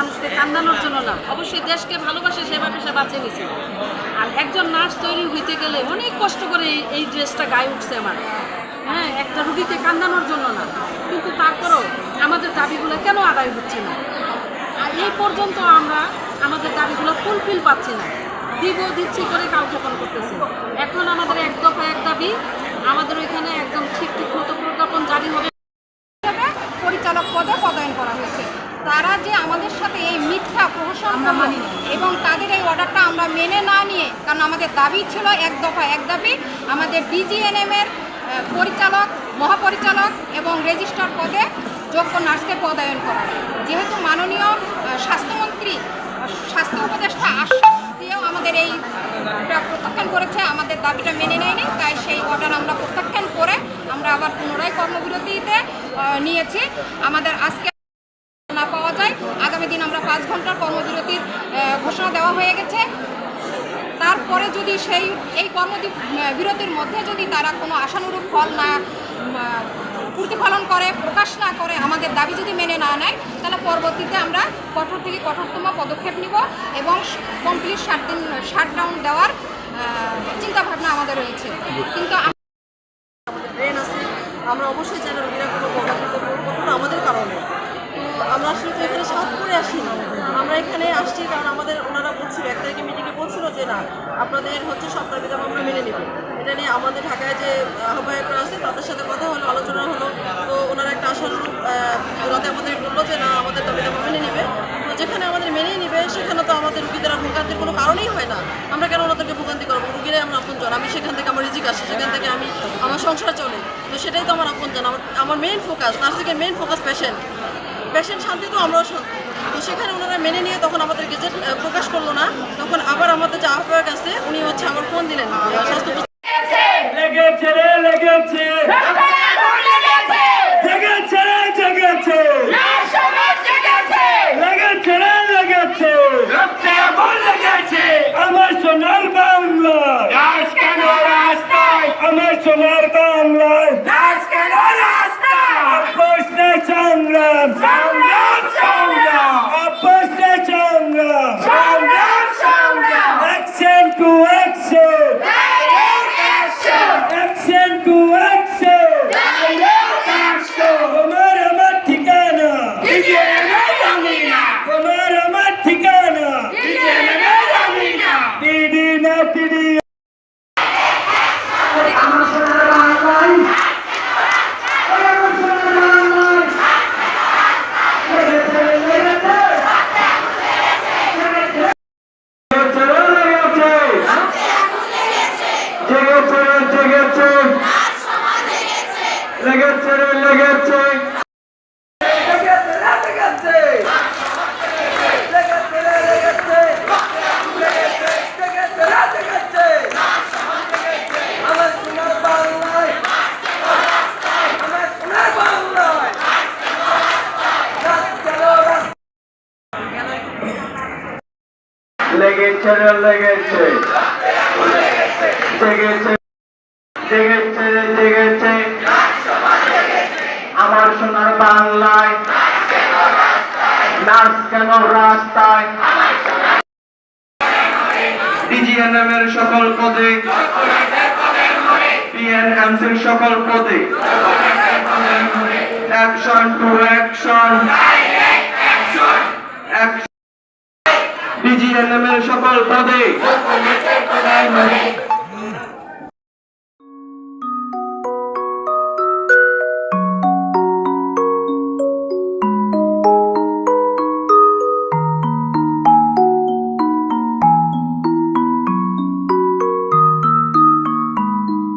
মানুষকে কান্দানোর জন্য না। অবশ্যই দেশকে ভালোবাসে, সেভাবে সে বাঁচিয়ে নিছে আর একজন নার্স তৈরি হইতে গেলে অনেক কষ্ট করে এই- ড্রেসটা গায়ে উঠছে আমার। হ্যাঁ একটা রুগীকে কান্দানোর জন্য না। কিন্তু তারপরেও আমাদের দাবিগুলো কেন আদায় হচ্ছে না? আর এই পর্যন্ত আমরা আমাদের দাবিগুলো ফুলফিল পাচ্ছি না। দিব, দিচ্ছি করে কালক্ষেপণ করতেছি। এখন আমাদের এক দফা এক দাবি, আমাদের ওইখানে একদম ঠিক ঠিক মতো প্রজ্ঞাপন জারি হবে। পরিচালক পদে পদায়ন করা হয়েছে। তারা যে আমাদের সাথে এই মিথ্যা প্রহসন এবং তাদের এই অর্ডারটা আমরা মেনে না নিয়ে কারণ আমাদের দাবি ছিল এক দফা এক দাবি আমাদের ডিজিএনএম এর পরিচালক মহাপরিচালক এবং রেজিস্ট্রার পদে যোগ্য নার্সকে পদায়ন করা যেহেতু মাননীয় স্বাস্থ্যমন্ত্রী স্বাস্থ্য উপদেষ্টা আশ্বাস দিয়েও আমাদের এই প্রত্যাখ্যান করেছে আমাদের দাবিটা মেনে নেয়নি তাই সেই অর্ডার আমরা প্রত্যাখ্যান করে আমরা আবার পুনরায় কর্মবিরতিতে নিয়েছি। আমাদের আজকে যায় আগামী দিন আমরা পাঁচ ঘণ্টার কর্মবিরতির ঘোষণা দেওয়া হয়ে গেছে। তারপরে যদি সেই, এই কর্মবিরতির মধ্যে যদি তারা কোনো আশানুরূপ ফল না প্রতিফলন করে, প্রকাশ না করে, আমাদের দাবি যদি মেনে না নেয়, তাহলে পরবর্তীতে আমরা কঠোর থেকে কঠোরতম পদক্ষেপ নিব এবং কমপ্লিট ষাট দিন শাটডাউন দেওয়ার চিন্তাভাবনা আমাদের রয়েছে। কিন্তু আমরা অবশ্যই চাই রোগীরা কোনো আমাদের কারণে আমরা আসলে তো এখানে সাত করে আসি আমরা এখানে আসছি কারণ আমাদের ওনারা বলছিল, এক তারিখে মিটিংয়ে বলছিল যে না, আপনাদের হচ্ছে সব দাবি আমরা মেনে নেব। এটা নিয়ে আমাদের ঢাকায় যে আহ্বায়করা আছে, তাদের সাথে কথা হলো, আলোচনা হলো। তো ওনারা একটা আশানুরূপ রাতে আমাদের বলল যে না, আমাদের দাবি দাবা মেনে নেবে। তো যেখানে আমাদের মেনেই নেবে, সেখানে তো আমাদের রুগীদের ভোগান্তির কোনো কারণেই হয় না। আমরা কেন ওনাদেরকে ভোগান্তি করব? রুগীরাই আমরা আপন জন আমি সেখান থেকে আমার রিজিক আসে, সেখান থেকে আমি আমার সংসার চলে। তো সেটাই তো আমার আপন জন আমার আমার মেইন ফোকাস নার্সিংয়ের মেইন ফোকাস পেশেন্ট পেশেন্ট শান্তি তো আমরাও শান্তি তো সেখানে ওনারা মেনে নিয়ে তখন আমাদের গেজেট প্রকাশ করল না। তখন আবার আমাদের যে আহ্বায়ক আছে উনি হচ্ছে আমার ফোন দিলেন। স্বাস্থ্য লেগেছে রে লেগেছে। রে জেগেছে রে আমার সোনার বাংলা। আমার সোনার বাংলায় নাচ কেন রাস্তায় প্রশ্ন সংগ্রাম সংগ্রাম সংগ্রাম প্রশ্ন সংগ্রাম সংগ্রাম সংগ্রাম action to action direct action action to action direct action তোমার আমার ঠিকানা ডিজেনে জানি না তোমার আমার ঠিকানা ডিজেনে জানি না দিদি না দিদি লেগেছে রে লেগেছে লেগেছে। রে লেগেছে রে জেগেছে আমার সোনার বাংলায়। নার্স কেন রাস্তায়? সকল পদে পিএনএমসির সকল পদে অ্যাকশন টু অ্যাকশন এর সকল পদে